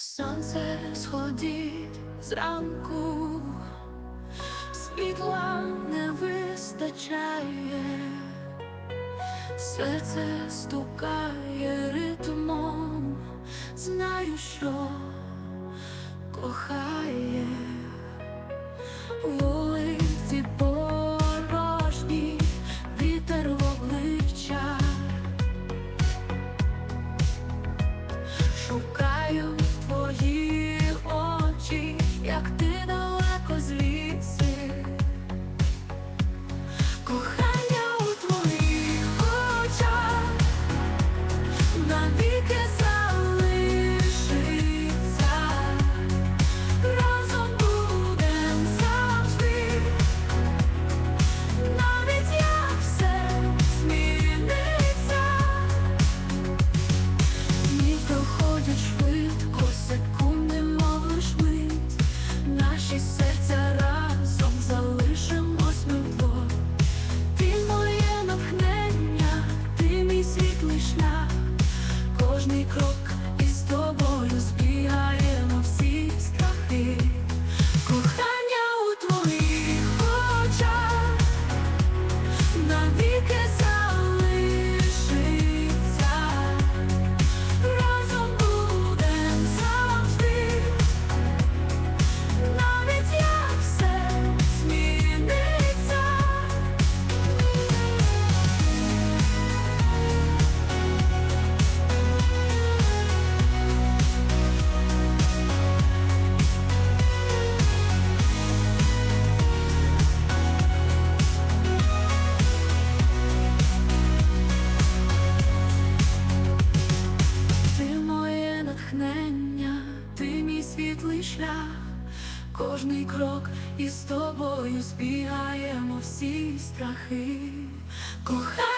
сонце сходить зранку, світла не вистачає, серце стукає ритмом, знаю, що кохає. шукати. You. натхнення, ти мій світлий шлях, кожний крок із тобою збігаємо всі страхи. Кохай